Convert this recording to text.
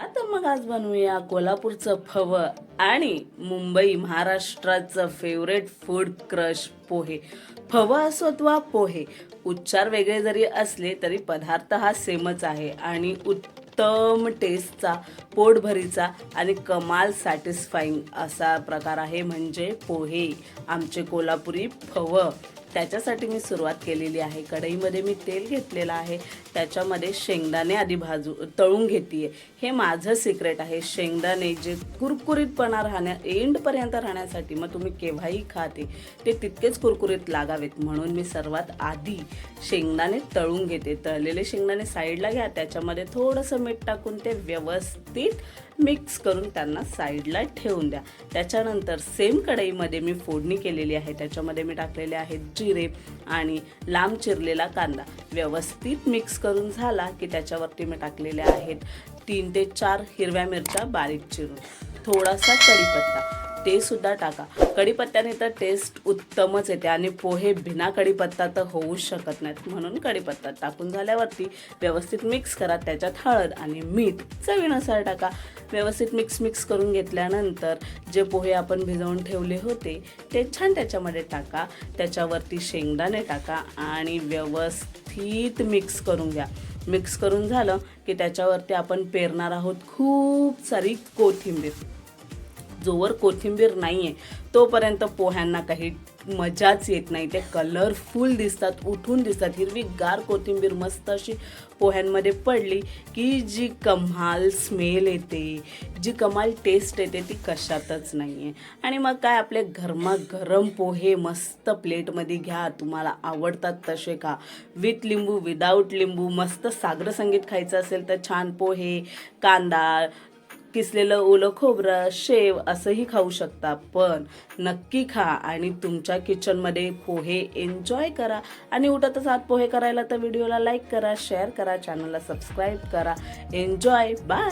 आता मग आज बनवूया कोल्हापूरचं फव आणि मुंबई महाराष्ट्राचं फेवरेट फूड क्रश पोहे. फव असो वा पोहे उच्चार वेगळे जरी असले तरी पदार्थ हा सेमच आहे आणि उत्तम टेस्टचा पोटभरीचा आणि कमाल सॅटिस्फाईंग असा प्रकार आहे. म्हणजे पोहे आमचे कोल्हापुरी फवं. त्याच्यासाठी मी सुरुवात केलेली आहे. कढईमध्ये मी तेल घेतलेलं आहे. त्याच्यामध्ये शेंगदाणे आधी भाजू तळून घेते हे माझं सिक्रेट आहे. शेंगदाणे जे कुरकुरीतपणा राहण्या एंडपर्यंत राहण्यासाठी मग तुम्ही केव्हाही खाते ते तितकेच कुरकुरीत लागावेत. म्हणून मी सर्वात आधी शेंगदाणे तळून घेते. तळलेले शेंगदाणे साईडला घ्या. त्याच्यामध्ये थोडंसं मीठ टाकून ते व्यवस्थित मिक्स करून त्यांना साईडला ठेवून द्या. त्याच्यानंतर सेम कढईमध्ये मी फोडणी केलेली आहे. त्याच्यामध्ये मी टाकलेले आहेत जिरे आणि लांब चिरलेला कांदा. व्यवस्थित मिक्स करून झाला की त्याच्यावरती मी टाकलेले आहेत तीन ते चार हिरव्या मिरच्या बारीक चिरून. थोडासा कढीपत्ता. ते सुद्धा टाका. कढीपत्त्याने तर टेस्ट उत्तमच येते आणि पोहे बिना कढीपत्ता तर होऊच शकत नाहीत. म्हणून कढीपत्ता टाकून झाल्यावरती व्यवस्थित मिक्स करा. त्याच्यात हळद आणि मीठ चवीनुसार टाका. व्यवस्थित मिक्स मिक्स करून घेतल्यानंतर जे पोहे आपण भिजवून ठेवले होते ते छान त्याच्यामध्ये टाका. त्याच्यावरती शेंगदाणे टाका आणि व्यवस्थित मिक्स करून घ्या. मिक्स करून झालं की त्याच्यावरती आपण पेरणार आहोत खूप सारी कोथिंबीर. जोवर कोथिंबीर नाही आहे तोपर्यंत पोह्यांना काही मजाच येत नाही. ते कलरफुल दिसतात उठून दिसतात. हिरवी गार कोथिंबीर मस्त अशी पोह्यांमध्ये पडली की जी कमाल स्मेल येते जी कमाल टेस्ट येते ती कशातच नाही आहे आणि मग काय आपले गरमागरम पोहे मस्त प्लेटमध्ये घ्या. तुम्हाला आवडतात तसे का विथ लिंबू विदाऊट लिंबू मस्त सागर संगीत खायचं असेल तर छान पोहे कांदा किसलेलं ओलं खोबरं शेव असंही खाऊ शकता. पण नक्की खा आणि तुमच्या किचनमध्ये पोहे एन्जॉय करा. आणि उठतच आत पोहे करायला तर व्हिडिओला लाईक करा शेअर करा चॅनलला सबस्क्राईब करा. Enjoy bye